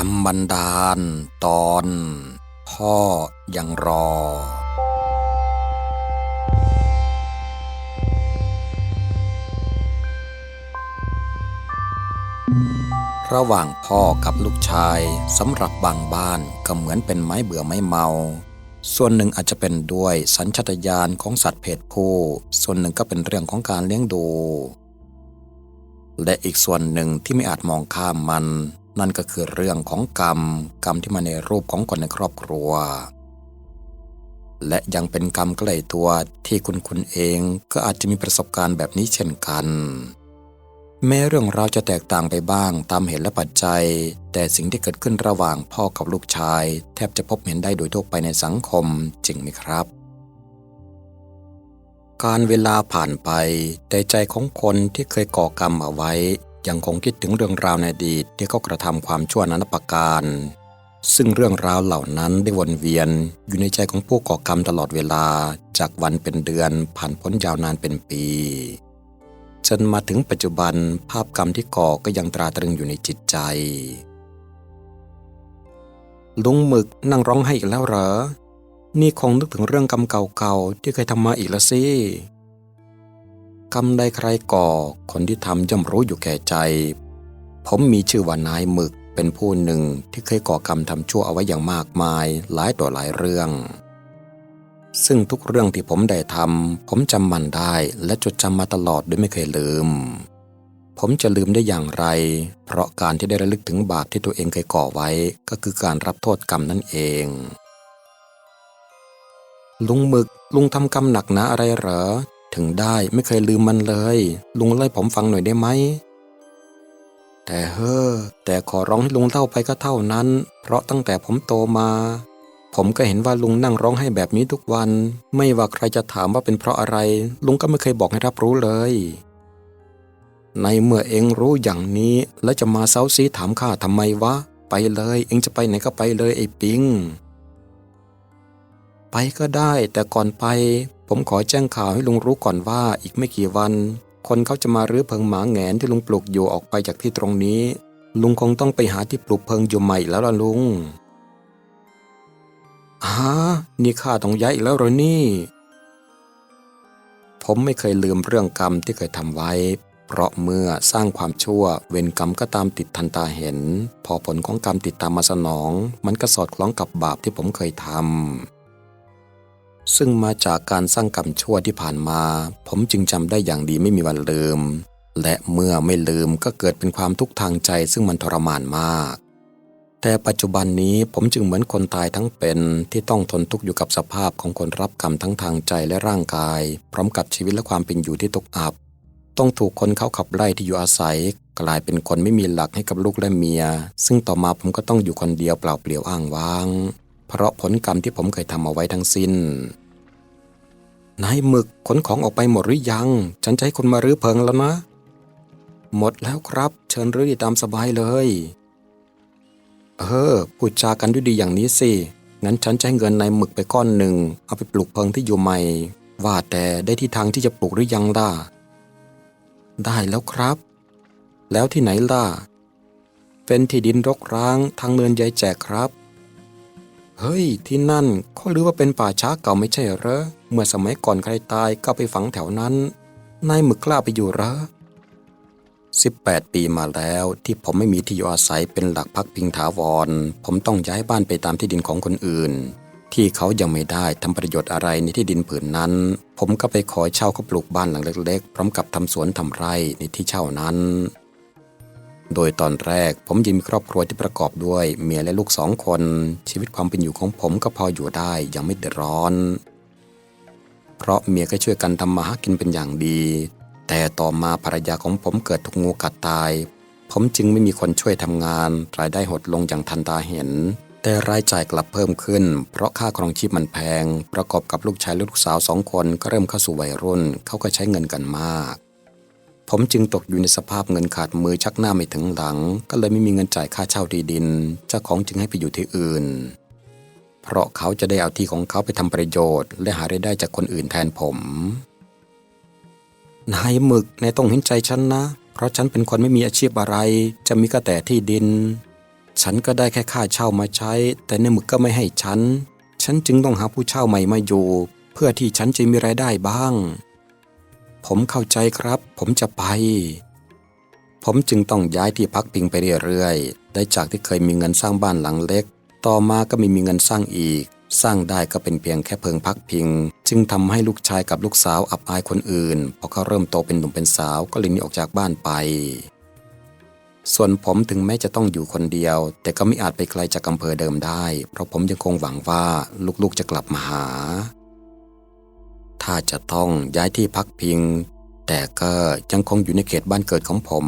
รมบันดาล ตอน พ่อยังรอ ระหว่างพ่อกับลูกชายสำหรับบางบ้านก็เหมือนเป็นไม้เบื่อไม้เมา ส่วนหนึ่งอาจจะเป็นด้วยสัญชาตญาณของสัตว์เพศผู้ ส่วนหนึ่งก็เป็นเรื่องของการเลี้ยงดู และอีกส่วนหนึ่งที่ไม่อาจมองข้ามมัน นั่นก็คือเรื่องของกรรม กรรมที่มาในรูปของคนในครอบครัว และยังเป็นกรรมใกล้ตัวที่คุณคุณเองก็อาจจะมีประสบการณ์แบบนี้เช่นกัน แม้เรื่องราวจะแตกต่างไปบ้างตามเหตุและปัจจัย แต่สิ่งที่เกิดขึ้นระหว่างพ่อกับลูกชาย แทบจะพบเห็นได้โดยทั่วไปในสังคมจริงไหมครับการเวลาผ่านไปแต่ใจของคนที่เคยก่อกรรมเอาไว้ ยังคงคิดถึงเรื่องราวในอดีตที่เขากระทำความชั่วนั้นประการ ซึ่งเรื่องราวเหล่านั้นได้วนเวียนอยู่ในใจของผู้ก่อกรรมตลอดเวลาจากวันเป็นเดือนผ่านพ้นยาวนานเป็นปี จนมาถึงปัจจุบันภาพกรรมที่ก่อก็ยังตราตรึงอยู่ในจิตใจ ลุงหมึกนั่งร้องไห้อีกแล้วเหรอ นี่คงนึกถึงเรื่องกรรมเก่าๆที่เคยทำมาอีกแล้วสิ กรรมใดใครก่อ คนที่ทำย่อมรู้อยู่แก่ใจ ผมมีชื่อว่านายหมึกเป็นผู้หนึ่งที่เคยก่อกรรมทำชั่วเอาไว้อย่างมากมายหลายต่อหลายเรื่อง ซึ่งทุกเรื่องที่ผมได้ทำผมจำมันได้และจดจำมาตลอดโดยไม่เคยลืม ผมจะลืมได้อย่างไร เพราะการที่ได้ระลึกถึงบาปที่ตัวเองเคยก่อไว้ก็คือการรับโทษกรรมนั่นเอง ลุงหมึกลุงทำกรรมหนักนาอะไรเหรอ ถึงได้ไม่เคยลืมมันเลย ลุงเล่าให้ผมฟังหน่อยได้ไหม แต่เฮ้อแต่ขอร้องให้ลุงเล่าไปก็เท่านั้น เพราะตั้งแต่ผมโตมา ผมก็เห็นว่าลุงนั่งร้องไห้แบบนี้ทุกวัน ไม่ว่าใครจะถามว่าเป็นเพราะอะไร ลุงก็ไม่เคยบอกให้รับรู้เลย ในเมื่อเองรู้อย่างนี้ แล้วจะมาเซาซีถามข้าทำไมวะ ไปเลย เองจะไปไหนก็ไปเลยไอ้ปิง ไปก็ได้ แต่ก่อนไป ผมขอแจ้งข่าวให้ลุงรู้ก่อนว่าอีกไม่กี่วัน คนเขาจะมารื้อเพิงหมาแงนที่ลุงปลูกอยู่ออกไปจากที่ตรงนี้ ลุงคงต้องไปหาที่ปลูกเพิงอยู่ใหม่แล้วล่ะลุงฮะนี่ข้าต้องย้ายอีกแล้วเหรอนี่ ผมไม่เคยลืมเรื่องกรรมที่เคยทำไว้ เพราะเมื่อสร้างความชั่ว เวรกรรมก็ตามติดทันตาเห็น พอผลของกรรมติดตามมาสนอง มันก็สอดคล้องกับบาปที่ผมเคยทำ ซึ่งมาจากการสร้างกรรมชั่วที่ผ่านมา ผมจึงจำได้อย่างดีไม่มีวันลืม และเมื่อไม่ลืมก็เกิดเป็นความทุกข์ทางใจซึ่งมันทรมานมาก แต่ปัจจุบันนี้ผมจึงเหมือนคนตายทั้งเป็นที่ต้องทนทุกข์อยู่กับสภาพของคนรับกรรมทั้งทางใจและร่างกาย พร้อมกับชีวิตและความเป็นอยู่ที่ตกอับ ต้องถูกคนเขาขับไล่ที่อยู่อาศัย กลายเป็นคนไม่มีหลักให้กับลูกและเมีย ซึ่งต่อมาผมก็ต้องอยู่คนเดียวเปล่าเปลี่ยวอ้างว้าง เพราะผลกรรมที่ผมเคยทำเอาไว้ทั้งสิ้น นายหมึกขนของออกไปหมดหรือยัง ฉันจะให้คนมารื้อเพิงแล้วนะ หมดแล้วครับ เชิญรื้อได้ตามสบายเลย เออพูดจากันด้วยดีอย่างนี้สิ งั้นฉันจะให้เงินนายหมึกไปก้อนหนึ่ง เอาไปปลูกเพิงที่อยู่ใหม่ ว่าแต่ได้ที่ทางที่จะปลูกหรือยังล่ะ ได้แล้วครับ แล้วที่ไหนล่ะเป็นที่ดินรกร้างทางเนินยายแจกครับ เฮ้ย ที่นั่นเขาลือว่าเป็นป่าช้าเก่าไม่ใช่เหรอ เมื่อสมัยก่อนใครตายก็ไปฝังแถวนั้น นายหมึกกล้าไปอยู่เหรอ18 ปีมาแล้วที่ผมไม่มีที่อยู่อาศัยเป็นหลักพักพิงถาวร ผมต้องย้ายบ้านไปตามที่ดินของคนอื่น ที่เขายังไม่ได้ทำประโยชน์อะไรในที่ดินผืนนั้น ผมก็ไปขอเช่าเขาปลูกบ้านหลังเล็กๆ พร้อมกับทำสวนทำไร่ในที่เช่านั้น โดยตอนแรกผมยังมีครอบครัวที่ประกอบด้วยเมียและลูกสองคน ชีวิตความเป็นอยู่ของผมก็พออยู่ได้ยังไม่เดือดร้อน เพราะเมียก็ช่วยกันทำมาหากินเป็นอย่างดี แต่ต่อมาภรรยาของผมเกิดถูกงูกัดตาย ผมจึงไม่มีคนช่วยทำงาน รายได้หดลงอย่างทันตาเห็น แต่รายจ่ายกลับเพิ่มขึ้น เพราะค่าครองชีพมันแพง ประกอบกับลูกชายและลูกสาวสองคนก็เริ่มเข้าสู่วัยรุ่นเขาก็ใช้เงินกันมาก ผมจึงตกอยู่ในสภาพเงินขาดมือชักหน้าไม่ถึงหลัง ก็เลยไม่มีเงินจ่ายค่าเช่าที่ดิน เจ้าของจึงให้ไปอยู่ที่อื่น เพราะเขาจะได้เอาที่ของเขาไปทำประโยชน์ และหารายได้จากคนอื่นแทนผม นายหมึกนายต้องเห็นใจฉันนะ เพราะฉันเป็นคนไม่มีอาชีพอะไร จะมีก็แต่ที่ดิน ฉันก็ได้แค่ค่าเช่ามาใช้ แต่ในหมึกก็ไม่ให้ฉัน ฉันจึงต้องหาผู้เช่าใหม่มาอยู่ เพื่อที่ฉันจะมีรายได้บ้าง ผมเข้าใจครับ ผมจะไป ผมจึงต้องย้ายที่พักพิงไปเรื่อยๆ ได้จากที่เคยมีเงินสร้างบ้านหลังเล็ก ต่อมาก็ไม่มีเงินสร้างอีก สร้างได้ก็เป็นเพียงแค่เพิงพักพิง จึงทำให้ลูกชายกับลูกสาวอับอายคนอื่น พอเขาเริ่มโตเป็นหนุ่มเป็นสาวก็เลยหนีออกจากบ้านไป ส่วนผมถึงแม้จะต้องอยู่คนเดียว แต่ก็ไม่อาจไปไกลจากอำเภอเดิมได้ เพราะผมยังคงหวังว่าลูกๆจะกลับมาหา ถ้าจะต้องย้ายที่พักพิง แต่ก็ยังคงอยู่ในเขตบ้านเกิดของผม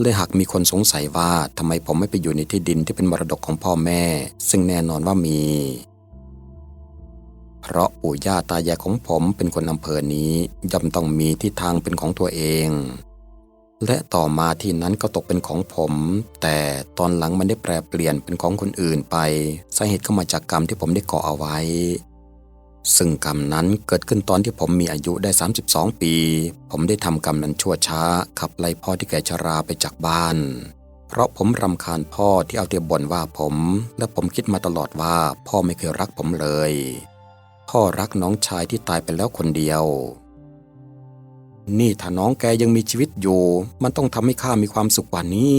เลยหากมีคนสงสัยว่าทำไมผมไม่ไปอยู่ในที่ดินที่เป็นมรดกของพ่อแม่ ซึ่งแน่นอนว่ามี เพราะปู่ย่าตายายของผมเป็นคนอำเภอนี้ย่อมต้องมีที่ทางเป็นของตัวเองและต่อมาที่นั้นก็ตกเป็นของผม แต่ตอนหลังมันได้แปรเปลี่ยนเป็นของคนอื่นไปสาเหตุก็มาจากกรรมที่ผมได้ก่อเอาไว้ ซึ่งกรรมนั้นเกิดขึ้นตอนที่ผมมีอายุได้ 32 ปี ผมได้ทำกรรมนั้นชั่วช้า ขับไล่พ่อที่แก่ชราไปจากบ้าน เพราะผมรำคาญพ่อที่เอาแต่บ่นว่าผม และผมคิดมาตลอดว่าพ่อไม่เคยรักผมเลย พ่อรักน้องชายที่ตายไปแล้วคนเดียว นี่ถ้าน้องแกยังมีชีวิตอยู่ มันต้องทำให้ข้ามีความสุขกว่านี้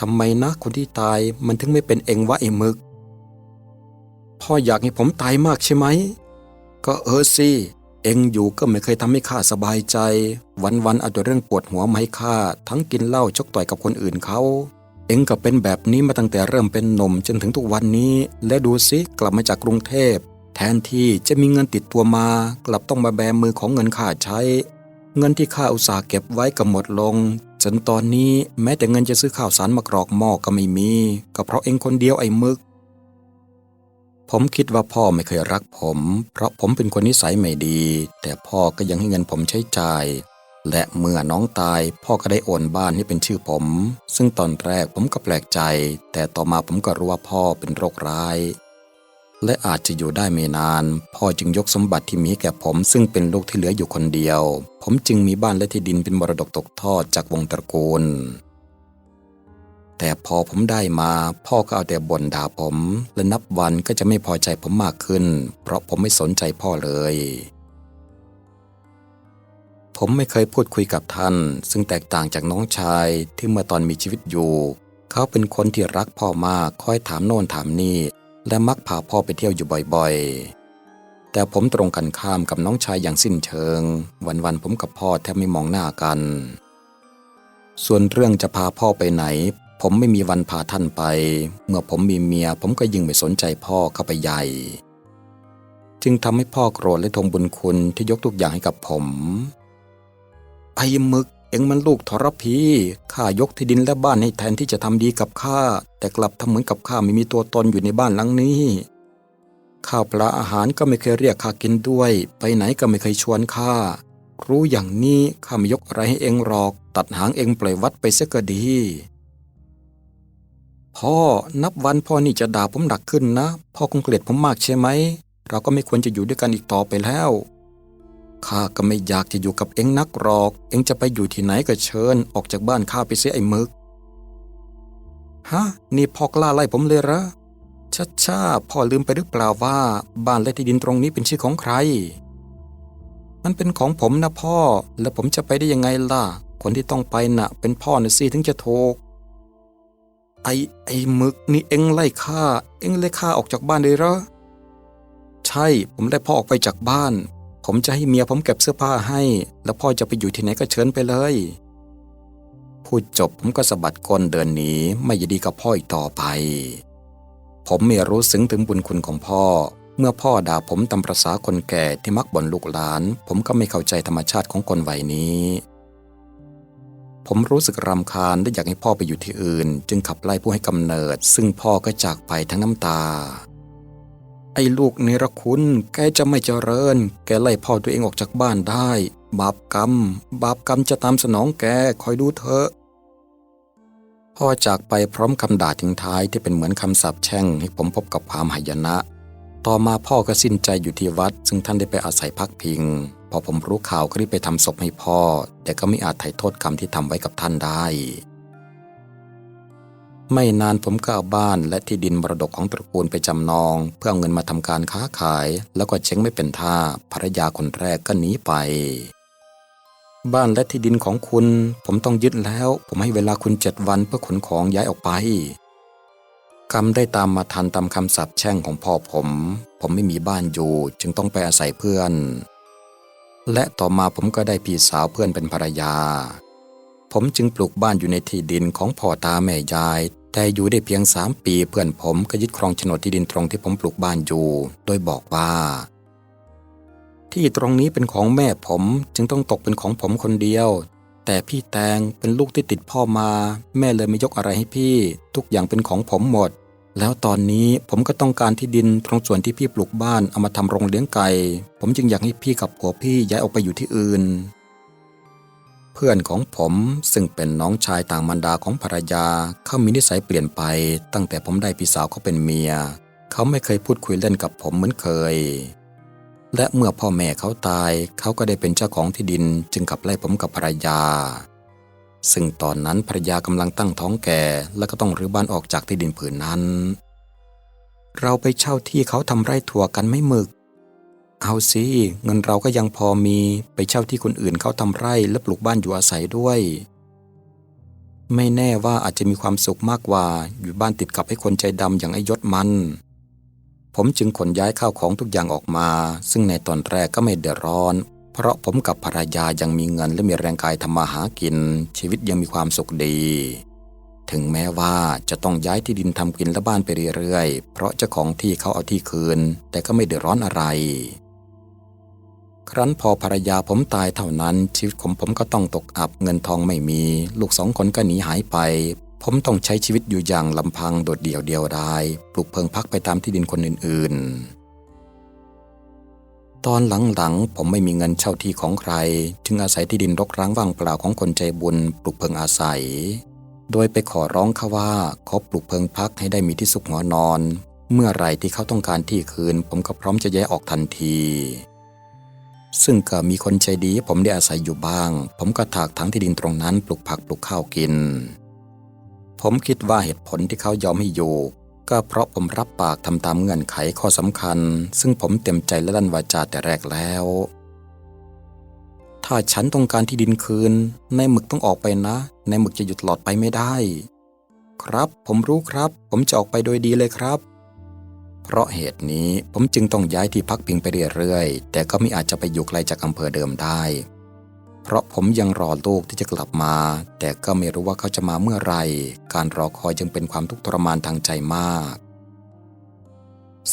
ทำไมนะคนที่ตายมันถึงไม่เป็นเองวะไอ้มึก พ่ออยากให้ผมตายมากใช่ไหม ก็เออสิเองอยู่ก็ไม่เคยทำให้ข้าสบายใจ วันๆเอาแต่เรื่องปวดหัวมาให้ข้าทั้งกินเหล้าชกต่อยกับคนอื่นเขา เองก็เป็นแบบนี้มาตั้งแต่เริ่มเป็นหนุ่มจนถึงทุกวันนี้ และดูสิกลับมาจากกรุงเทพ แทนที่จะมีเงินติดตัวมา กลับต้องมาแบมือของเงินข้าใช้ เงินที่ข้าอุตส่าห์เก็บไว้ก็หมดลงจนตอนนี้แม้แต่เงินจะซื้อข้าวสารมากรอกหม้อก็ไม่มี ก็เพราะเองคนเดียวไอ้มึก ผมคิดว่าพ่อไม่เคยรักผม เพราะผมเป็นคนนิสัยไม่ดี แต่พ่อก็ยังให้เงินผมใช้จ่าย และเมื่อน้องตายพ่อก็ได้โอนบ้านให้เป็นชื่อผม ซึ่งตอนแรกผมก็แปลกใจ แต่ต่อมาผมก็รู้ว่าพ่อเป็นโรคร้าย และอาจจะอยู่ได้ไม่นาน พ่อจึงยกสมบัติที่มีแก่ผม ซึ่งเป็นลูกที่เหลืออยู่คนเดียว ผมจึงมีบ้านและที่ดินเป็นมรดกตกทอดจากวงตระกูล แต่พอผมได้มา พ่อก็เอาแต่บ่นด่าผม และนับวันก็จะไม่พอใจผมมากขึ้น เพราะผมไม่สนใจพ่อเลย ผมไม่เคยพูดคุยกับท่าน ซึ่งแตกต่างจากน้องชายที่เมื่อตอนมีชีวิตอยู่ เขาเป็นคนที่รักพ่อมากคอยถามโน่นถามนี่ และมักพาพ่อไปเที่ยวอยู่บ่อยๆ แต่ผมตรงกันข้ามกับน้องชายอย่างสิ้นเชิง วันๆผมกับพ่อแทบไม่มองหน้ากันส่วนเรื่องจะพาพ่อไปไหน ผมไม่มีวันพาท่านไป เมื่อผมมีเมีย ผมก็ยิ่งไม่สนใจพ่อเข้าไปใหญ่ จึงทำให้พ่อโกรธและทงบุญคุณที่ยกทุกอย่างให้กับผมไอ้มึกเอ็งมันลูกทรพีข้ายกที่ดินและบ้านให้แทนที่จะทำดีกับข้า แต่กลับทำเหมือนกับข้าไม่มีตัวตนอยู่ในบ้านหลังนี้ข้าวปลาอาหารก็ไม่เคยเรียกข้ากินด้วย ไปไหนก็ไม่เคยชวนข้า รู้อย่างนี้ข้าไม่ยกอะไรให้เอ็งหรอก ตัดหางเอ็งปล่อยวัดไปเสียก็ดี พ่อนับวันพ่อนี่จะด่าผมหนักขึ้นนะ พ่อคงเกลียดผมมากใช่ไหม เราก็ไม่ควรจะอยู่ด้วยกันอีกต่อไปแล้วข้าก็ไม่อยากจะอยู่กับเอ็งนักหรอก เอ็งจะไปอยู่ที่ไหนก็เชิญ ออกจากบ้านข้าไปเสียไอ้มึก ฮะ นี่พ่อกล้าไล่ผมเลยเหรอชัดชาพ่อลืมไปหรือเปล่าว่า บ้านและที่ดินตรงนี้เป็นชื่อของใคร มันเป็นของผมนะพ่อ แล้วผมจะไปได้ยังไงล่ะ คนที่ต้องไปน่ะ เป็นพ่อนะสิถึงจะถูก ไอ้ไอ้มึกนี่เอ็งไล่ข้าเอ็งไล่ข้าออกจากบ้านเลยเหรอใช่ผมไล่พ่อออกไปจากบ้าน ผมจะให้เมียผมเก็บเสื้อผ้าให้ แล้วพ่อจะไปอยู่ที่ไหนก็เชิญไปเลยพูดจบผมก็สะบัดก้นเดินหนีไม่ยินดีกับพ่ออีกต่อไป ผมไม่รู้ซึ้งถึงบุญคุณของพ่อ เมื่อพ่อด่าผมตามประษาคนแก่ที่มักบ่นลูกหลาน ผมก็ไม่เข้าใจธรรมชาติของคนวัยนี้ ผมรู้สึกรำคาญและอยากให้พ่อไปอยู่ที่อื่น จึงขับไล่ผู้ให้กำเนิด ซึ่งพ่อก็จากไปทั้งน้ำตา ไอ้ลูกเนรคุณ แกจะไม่เจริญ แกไล่พ่อตัวเองออกจากบ้านได้ บาปกรรม บาปกรรมจะตามสนองแกคอยดูเถอะพ่อจากไปพร้อมคำด่าทิ้งท้ายที่เป็นเหมือนคำสาปแช่งให้ผมพบกับความหายนะ ต่อมาพ่อก็สิ้นใจอยู่ที่วัด ซึ่งท่านได้ไปอาศัยพักพิง อผมรู้ข่าวก็รีบไปทำศพให้พ่อ แต่ก็ไม่อาจไถ่โทษกรรมที่ทำไว้กับท่านได้ ไม่นานผมก็เอาบ้านและที่ดินมรดกของตระกูลไปจำนอง เพื่อเอาเงินมาทำการค้าขาย แล้วก็เช็งไม่เป็นท่าภรรยาคนแรกก็หนีไป บ้านและที่ดินของคุณ ผมต้องยึดแล้ว ผมให้เวลาคุณเจ็ดวันเพื่อขนของย้ายออกไปกรรมได้ตามมาทันตามคำสาปแช่งของพ่อผม ผมไม่มีบ้านอยู่ จึงต้องไปอาศัยเพื่อน และต่อมาผมก็ได้พี่สาวเพื่อนเป็นภรรยา ผมจึงปลูกบ้านอยู่ในที่ดินของพ่อตาแม่ยาย แต่อยู่ได้เพียงสามปีเพื่อนผมก็ยึดครองโฉนดที่ดินตรงที่ผมปลูกบ้านอยู่ โดยบอกว่า ที่ตรงนี้เป็นของแม่ผมจึงต้องตกเป็นของผมคนเดียว แต่พี่แตงเป็นลูกที่ติดพ่อมา แม่เลยไม่ยกอะไรให้พี่ ทุกอย่างเป็นของผมหมด แล้วตอนนี้ผมก็ต้องการที่ดินตรงส่วนที่พี่ปลูกบ้านเอามาทำโรงเลี้ยงไก่ ผมจึงอยากให้พี่กับผัวพี่ย้ายออกไปอยู่ที่อื่น เพื่อนของผมซึ่งเป็นน้องชายต่างมารดาของภรรยา เขามีนิสัยเปลี่ยนไป ตั้งแต่ผมได้พี่สาวเขาเป็นเมีย เขาไม่เคยพูดคุยเล่นกับผมเหมือนเคย และเมื่อพ่อแม่เขาตาย เขาก็ได้เป็นเจ้าของที่ดินจึงขับไล่ผมกับภรรยา ซึ่งตอนนั้นภรรยากำลังตั้งท้องแก่ และก็ต้องรื้อบ้านออกจากที่ดินผืนนั้น เราไปเช่าที่เขาทำไร่ถั่วกันไม่หมึก เอาสิเงินเราก็ยังพอมีไปเช่าที่คนอื่นเขาทำไร่และปลูกบ้านอยู่อาศัยด้วย ไม่แน่ว่าอาจจะมีความสุขมากกว่าอยู่บ้านติดกับไอ้คนใจดำอย่างไอ้ยศมันผมจึงขนย้ายข้าวของทุกอย่างออกมา ซึ่งในตอนแรกก็ไม่เดือดร้อน เพราะผมกับภรรยายังมีเงินและมีแรงกายทำมาหากิน ชีวิตยังมีความสุขดี ถึงแม้ว่าจะต้องย้ายที่ดินทำกินและบ้านไปเรื่อยๆ เพราะเจ้าของที่เขาเอาที่คืน แต่ก็ไม่เดือดร้อนอะไร ครั้นพอภรรยาผมตายเท่านั้น ชีวิตของผมก็ต้องตกอับเงินทองไม่มี ลูกสองคนก็หนีหายไป ผมต้องใช้ชีวิตอยู่อย่างลำพังโดดเดี่ยวเดียวดายปลูกเพิงพักไปตามที่ดินคนอื่นๆ ตอนหลังๆ ผมไม่มีเงินเช่าที่ของใคร จึงอาศัยที่ดินรกร้างว่างเปล่าของคนใจบุญปลูกเพิงอาศัย โดยไปขอร้องเขาว่าขอปลูกเพิงพักให้ได้มีที่สุขหัวนอน เมื่อไรที่เขาต้องการที่คืน ผมก็พร้อมจะย้ายออกทันที ซึ่งก็มีคนใจดีผมได้อาศัยอยู่บ้าง ผมก็ถากทั้งที่ดินตรงนั้นปลูกผักปลูกข้าวกิน ผมคิดว่าเหตุผลที่เขายอมให้อยู่ ก็เพราะผมรับปากทำตามเงื่อนไขข้อสำคัญ ซึ่งผมเต็มใจและลั่นวาจาแต่แรกแล้ว ถ้าฉันต้องการที่ดินคืนนายหมึกต้องออกไปนะนายหมึกจะหยุดหลอดไปไม่ได้ ครับผมรู้ครับ ผมจะออกไปโดยดีเลยครับ เพราะเหตุนี้ผมจึงต้องย้ายที่พักพิงไปเรื่อยๆแต่ก็ไม่อาจจะไปอยู่ไกลจากอำเภอเดิมได้ เพราะผมยังรอลูกที่จะกลับมา แต่ก็ไม่รู้ว่าเขาจะมาเมื่อไรการรอคอยจึงเป็นความทุกข์ทรมานทางใจมาก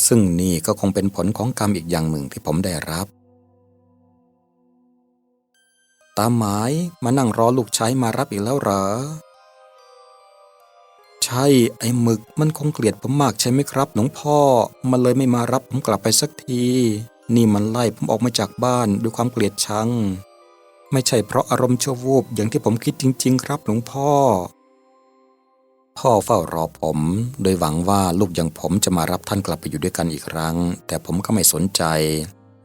ซึ่งนี่ก็คงเป็นผลของกรรมอีกอย่างหนึ่งที่ผมได้รับ ตามหมายมานั่งรอลูกชายมารับอีกแล้วเหรอ ใช่ไอ้หมึกมันคงเกลียดผมมากใช่ไหมครับหลวงพ่อ มันเลยไม่มารับผมกลับไปสักที นี่มันไล่ผมออกมาจากบ้านด้วยความเกลียดชัง ไม่ใช่เพราะอารมณ์ชั่ววูบอย่างที่ผมคิดจริง ๆ ครับหลวงพ่อ พ่อเฝ้ารอผม โดยหวังว่าลูกอย่างผมจะมารับท่านกลับไปอยู่ด้วยกันอีกครั้ง แต่ผมก็ไม่สนใจ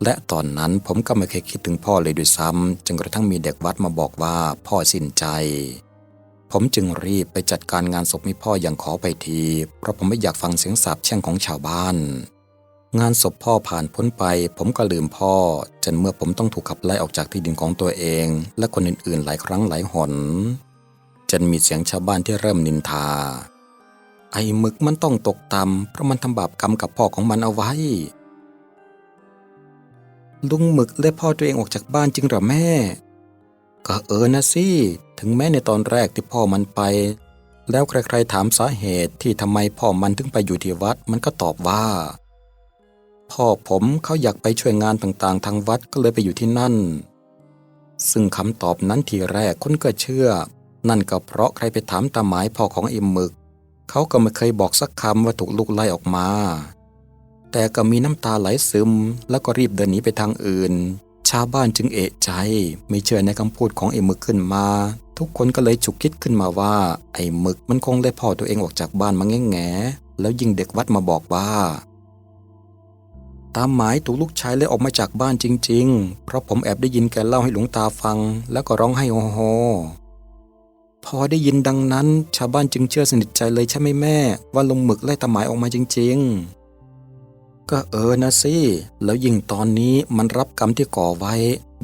และตอนนั้นผมก็ไม่เคยคิดถึงพ่อเลยด้วยซ้ำจนกระทั่งมีเด็กวัดมาบอกว่าพ่อสิ้นใจ ผมจึงรีบไปจัดการงานศพให้พ่ออย่างขอไปที เพราะผมไม่อยากฟังเสียงสาปแช่งของชาวบ้าน งานศพพ่อผ่านพ้นไป ผมก็ลืมพ่อ จนเมื่อผมต้องถูกขับไล่ออกจากที่ดินของตัวเอง และคนอื่นๆ หลายครั้งหลายหน จนมีเสียงชาวบ้านที่เริ่มนินทา ไอ้หมึกมันต้องตกต่ำเพราะมันทำบาปกรรมกับพ่อของมันเอาไว้ ลุงหมึกและพ่อตัวเองออกจากบ้านจริงหรอแม่ ก็เออนะสิถึงแม้ในตอนแรกที่พ่อมันไป แล้วใครๆถามสาเหตุที่ทำไมพ่อมันถึงไปอยู่ที่วัด มันก็ตอบว่า พ่อผมเขาอยากไปช่วยงานต่างๆ ทางวัดก็เลยไปอยู่ที่นั่น ซึ่งคำตอบนั้นทีแรกคนก็เชื่อ นั่นก็เพราะใครไปถามตาหมายพ่อของไอ้หมึก เขาก็ไม่เคยบอกสักคำว่าถูกลูกไล่ออกมา แต่ก็มีน้ำตาไหลซึม แล้วก็รีบเดินหนีไปทางอื่น ชาวบ้านจึงเอะใจ ไม่เชื่อในคำพูดของไอ้หมึกขึ้นมา ทุกคนก็เลยฉุกคิดขึ้นมาว่า ไอ้หมึกมันคงได้พ่อตัวเองออกจากบ้านมาแง่แงๆแล้วยิงเด็กวัดมาบอกว่า ตามหมายถูกลูกชายเลยออกมาจากบ้านจริง ๆ เพราะผมแอบได้ยินแกเล่าให้หลวงตาฟัง แล้วก็ร้องไห้โฮโฮพอได้ยินดังนั้น ชาวบ้านจึงเชื่อสนิทใจเลยใช่ไหมแม่ ว่าลงหมึกไล่ตาหมายออกมาจริง ๆ ก็เออนะสิ แล้วยิ่งตอนนี้มันรับกรรมที่ก่อไว้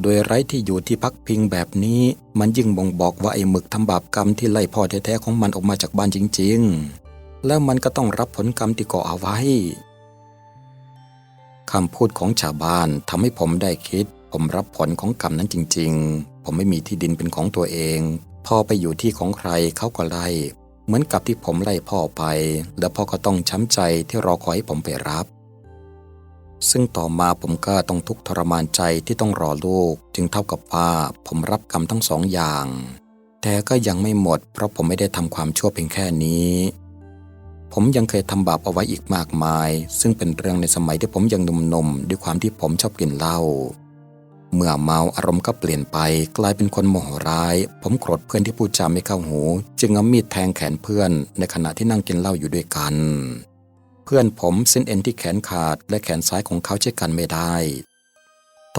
โดยไร้ที่อยู่ที่พักพิงแบบนี้ มันยิ่งบ่งบอกว่าไอ้หมึกทำบาปกรรมที่ไล่พ่อแท้ๆของมันออกมาจากบ้านจริง ๆ แล้วมันก็ต้องรับผลกรรมที่ก่อเอาไว้ คำพูดของชาวบ้านทำให้ผมได้คิด ผมรับผลของกรรมนั้นจริง ๆ ผมไม่มีที่ดินเป็นของตัวเอง พ่อไปอยู่ที่ของใครเขาก็ไล่ เหมือนกับที่ผมไล่พ่อไป แล้วพ่อก็ต้องช้ำใจที่รอคอยให้ผมไปรับ ซึ่งต่อมาผมก็ต้องทุกข์ทรมานใจที่ต้องรอลูก จึงเท่ากับว่าผมรับกรรมทั้งสองอย่าง แต่ก็ยังไม่หมด เพราะผมไม่ได้ทำความชั่วเพียงแค่นี้ ผมยังเคยทำบาปเอาไว้อีกมากมาย ซึ่งเป็นเรื่องในสมัยที่ผมยังหนุ่มๆด้วยความที่ผมชอบกินเหล้าเมื่อเมาอารมณ์ก็เปลี่ยนไป กลายเป็นคนโมโหร้าย ผมโกรธเพื่อนที่พูดจาไม่เข้าหู จึงเอามีดแทงแขนเพื่อน ในขณะที่นั่งกินเหล้าอยู่ด้วยกัน เพื่อนผมเส้นเอ็นที่แขนขาด และแขนซ้ายของเขาใช้กันไม่ได้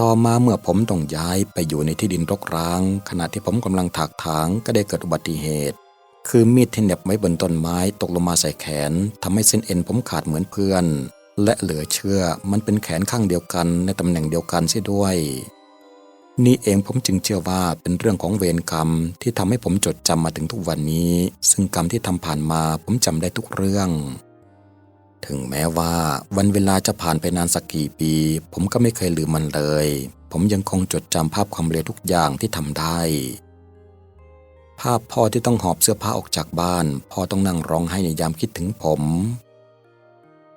ต่อมาเมื่อผมต้องย้ายไปอยู่ในที่ดินรกร้าง ขณะที่ผมกำลังถากถางก็ได้เกิดอุบัติเหตุ คือมีดที่เหน็บไว้บนต้นไม้ตกลงมาใส่แขนทำให้เส้นเอ็นผมขาดเหมือนเพื่อน และเหลือเชื่อมันเป็นแขนข้างเดียวกันในตำแหน่งเดียวกันเสียด้วย นี่เองผมจึงเชื่อว่าเป็นเรื่องของเวรกรรมที่ทำให้ผมจดจำมาถึงทุกวันนี้ ซึ่งกรรมที่ทำผ่านมาผมจำได้ทุกเรื่องถึงแม้ว่าวันเวลาจะผ่านไปนานสักกี่ปี ผมก็ไม่เคยลืมมันเลย ผมยังคงจดจำภาพความเลวทุกอย่างที่ทำได้ ภาพพ่อที่ต้องหอบเสื้อผ้าออกจากบ้าน พ่อต้องนั่งร้องไห้ในยามคิดถึงผม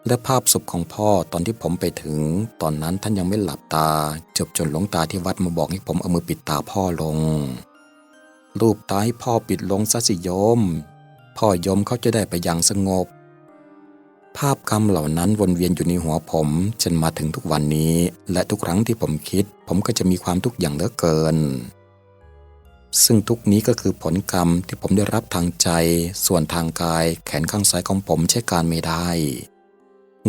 และภาพศพของพ่อตอนที่ผมไปถึง ตอนนั้นท่านยังไม่หลับตา จบจนหลวงตาที่วัดมาบอกให้ผมเอามือปิดตาพ่อลง รูปตาให้พ่อปิดลงซะสิโยม พ่อโยมเขาจะได้ไปอย่างสงบ ภาพคำเหล่านั้นวนเวียนอยู่ในหัวผมจนมาถึงทุกวันนี้ และทุกครั้งที่ผมคิด ผมก็จะมีความทุกข์อย่างเหลือเกิน ซึ่งทุกนี้ก็คือผลกรรมที่ผมได้รับทางใจ ส่วนทางกาย แขนข้างซ้ายของผมใช้การไม่ได้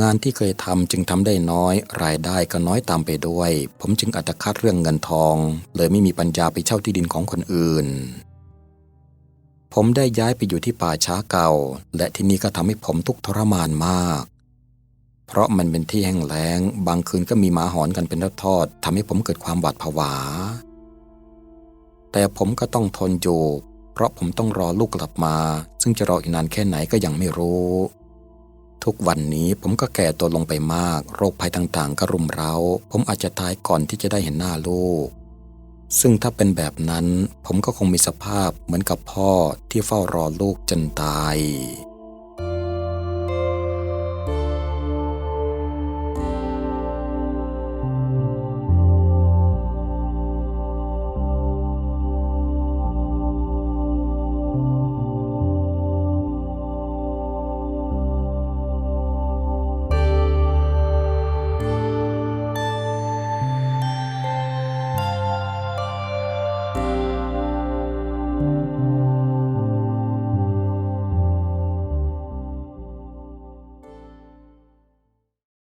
งานที่เคยทำจึงทำได้น้อย รายได้ก็น้อยตามไปด้วย ผมจึงอัตคัดเรื่องเงินทอง เลยไม่มีปัญญาไปเช่าที่ดินของคนอื่น ผมได้ย้ายไปอยู่ที่ป่าช้าเก่า และที่นี่ก็ทำให้ผมทุกข์ทรมานมาก เพราะมันเป็นที่แห้งแล้ง บางคืนก็มีหมาหอนกันเป็นทอดทำให้ผมเกิดความหวาดผวา แต่ผมก็ต้องทนอยู่ เพราะผมต้องรอลูกกลับมา ซึ่งจะรออีกนานแค่ไหนก็ยังไม่รู้ ทุกวันนี้ผมก็แก่ตัวลงไปมาก โรคภัยต่างๆ ก็รุมเร้า ผมอาจจะตายก่อนที่จะได้เห็นหน้าลูก ซึ่งถ้าเป็นแบบนั้น ผมก็คงมีสภาพเหมือนกับพ่อที่เฝ้ารอลูกจนตาย